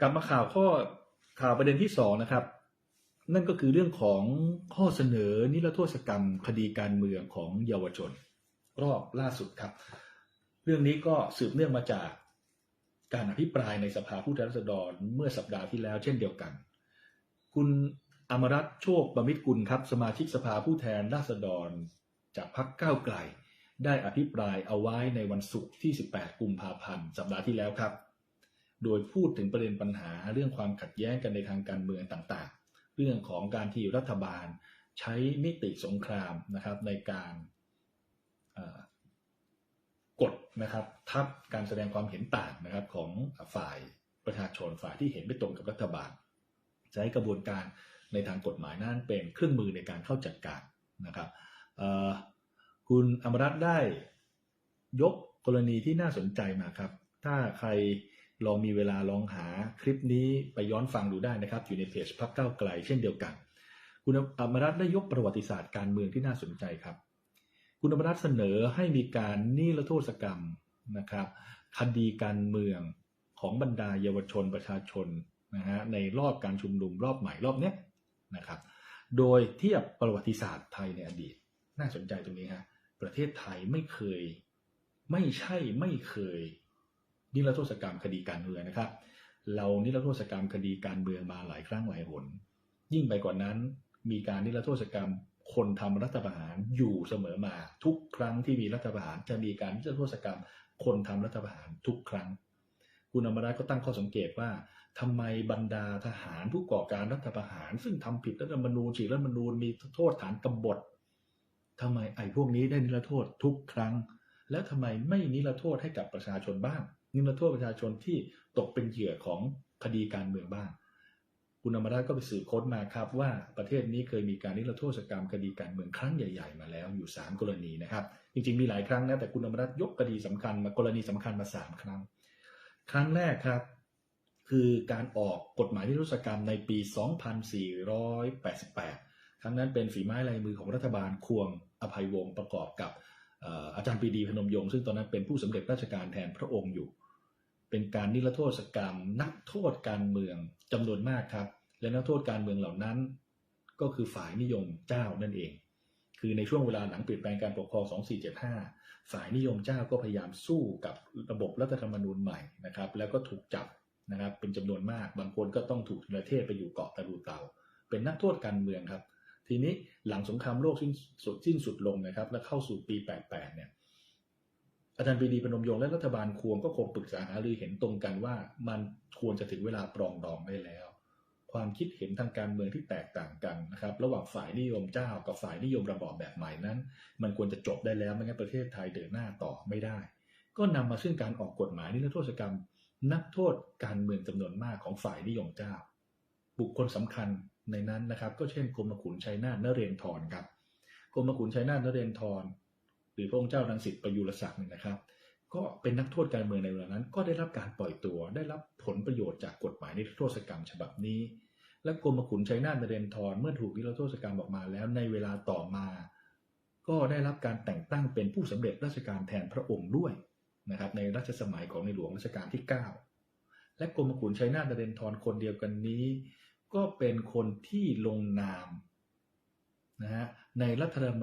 กลับมาข่าวข้อข่าวประเด็นที่สองนะครับ นั่นก็คือเรื่องของข้อเสนอนิรโทษกรรม คดีการเมืองของเยาวชน รอบล่าสุดครับ เรื่องนี้ก็สืบเนื่องมาจากการอภิปรายในสภาผู้แทนราษฎรเมื่อสัปดาห์ที่แล้ว เช่นเดียวกัน คุณอมรัตโชคประมิตรกุลครับ สมาชิกสภาผู้แทนราษฎร จากพรรคก้าวไกล ได้อภิปรายเอาไว้ในวันศุกร์ที่ 18 กุมภาพันธ์สัปดาห์ที่แล้วครับ โดยพูดถึงประเด็นปัญหาเรื่องความขัดแย้งกันในทางการเมืองต่างๆ เรื่องของการที่รัฐบาลใช้นิติสงครามนะครับในการกดนะครับทับการแสดงความเห็นต่างนะครับของฝ่ายประชาชนฝ่ายที่เห็นไม่ตรงกับรัฐบาล ใช้กระบวนการในทางกฎหมายนั้นเป็นเครื่องมือในการเข้าจัดการนะครับคุณอมรัตน์ได้ยกกรณีที่น่าสนใจมาครับ ถ้าใคร ลองมีเวลาลองหาคลิปนี้ไปย้อนฟังดูได้นะครับ อยู่ในเพจพักเก้าไกลเช่นเดียวกัน คุณอมรัตน์ได้ยกประวัติศาสตร์การเมืองที่น่าสนใจครับ คุณอมรัตน์เสนอให้มีการนิรโทษกรรมนะครับคดีการเมืองของบรรดาเยาวชนประชาชนนะฮะในรอบการชุมนุมรอบใหม่รอบเนี้ยนะครับ โดยเทียบประวัติศาสตร์ไทยในอดีต น่าสนใจตรงนี้ฮะประเทศไทยไม่เคย ไม่ใช่ไม่เคย นิรโทษกรรมคดีการเมืองนะครับ เรานิรโทษกรรมคดีการเมืองมาหลายครั้งหลายหน ยิ่งไปกว่านั้น มีการนิรโทษกรรมคนทำรัฐประหารอยู่เสมอมา ทุกครั้งที่มีรัฐประหารจะมีการนิรโทษกรรม คนทำรัฐประหารทุกครั้ง คุณอมรัตก็ตั้งข้อสังเกตว่าทำไมบรรดาทหารผู้ก่อการรัฐประหาร ซึ่งทำผิดรัฐธรรมนูญฉีกรัฐธรรมนูญมีโทษฐานกบฏทำไมไอ้พวกนี้ได้นิรโทษทุกครั้ง แล้วทำไมไม่นิรโทษให้กับประชาชนบ้าง นิรโทษประชาชนที่ตกเป็นเหยื่อของคดีการเมืองบ้าง คุณอมรัตน์ก็ไปสืบค้นมาครับว่าประเทศนี้เคยมีการนิรโทษกรรมคดีการเมืองครั้งใหญ่ ๆ มาแล้วอยู่ 3 กรณีนะครับ จริงๆมีหลายครั้งนะแต่คุณอมรัตน์ยกคดีสำคัญมากรณีสำคัญมา 3 ครั้ง ครั้งแรกครับคือการออกกฎหมายนิรโทษกรรมในปี 2488 ครั้งนั้นเป็นฝีไม้ลายมือของรัฐบาลควงอภัยวงศ์ประกอบกับ อาจารย์ปีดีพนมยงค์ซึ่งตอนนั้นเป็นผู้สำเร็จราชการแทนพระองค์อยู่ เป็นการนิรโทษกรรม นักโทษการเมืองจำนวนมากครับ และนักโทษการเมืองเหล่านั้น ก็คือฝ่ายนิยมเจ้านั่นเอง คือในช่วงเวลาหลังเปลี่ยนแปลงการปกครอง 2475 ฝ่ายนิยมเจ้าก็พยายามสู้กับระบบรัฐธรรมนูญใหม่นะครับ แล้วก็ถูกจับนะครับเป็นจำนวนมาก บางคนก็ต้องถูกประเทศไปอยู่เกาะตะลูเตา เป็นนักโทษการเมืองครับ ทีนี้หลังสงครามโลกสิ้นสุดสิ้นสุดลงนะครับ และเข้าสู่ปี 88 เนี่ย อาจารย์ปรีดีพนมยงค์และรัฐบาลควงก็คงปรึกษาหารือเห็นตรงกันว่ามันควรจะถึงเวลาปรองดองได้แล้ว ความคิดเห็นทางการเมืองที่แตกต่างกันนะครับ ระหว่างฝ่ายนิยมเจ้ากับฝ่ายนิยมระบอบแบบใหม่นั้น มันควรจะจบได้แล้วไม่งั้นประเทศไทยเดินหน้าต่อไม่ได้ ก็นำมาซึ่งการออกกฎหมายนิรโทษกรรม นักโทษการเมืองจำนวนมากของฝ่ายนิยมเจ้า บุคคลสำคัญในนั้นนะครับ ก็เช่นกรมขุนชัยนาทนเรนทรครับกรมขุนชัยนาทนเรนทรหรือพระองค์เจ้ารังสิตประยุรศักดิ์เนี่ยนะครับ ก็เป็นนักโทษการเมืองในเวลานั้น ก็ได้รับการปล่อยตัว ได้รับผลประโยชน์จากกฎหมายนิรโทษกรรมฉบับนี้ และกรมขุนชัยนาทนเรนทรเมื่อถูกนิรโทษกรรมออกมาแล้วในเวลาต่อมา ก็ได้รับการแต่งตั้งเป็นผู้สำเร็จราชการแทนพระองค์ด้วยนะครับในรัชสมัยของในหลวงรัชกาลที่ 9 และกรมขุนชัยนาทนเรนทรคนเดียวกันนี้ ก็เป็นคนที่ลงนามนะฮะในรัฐธรรม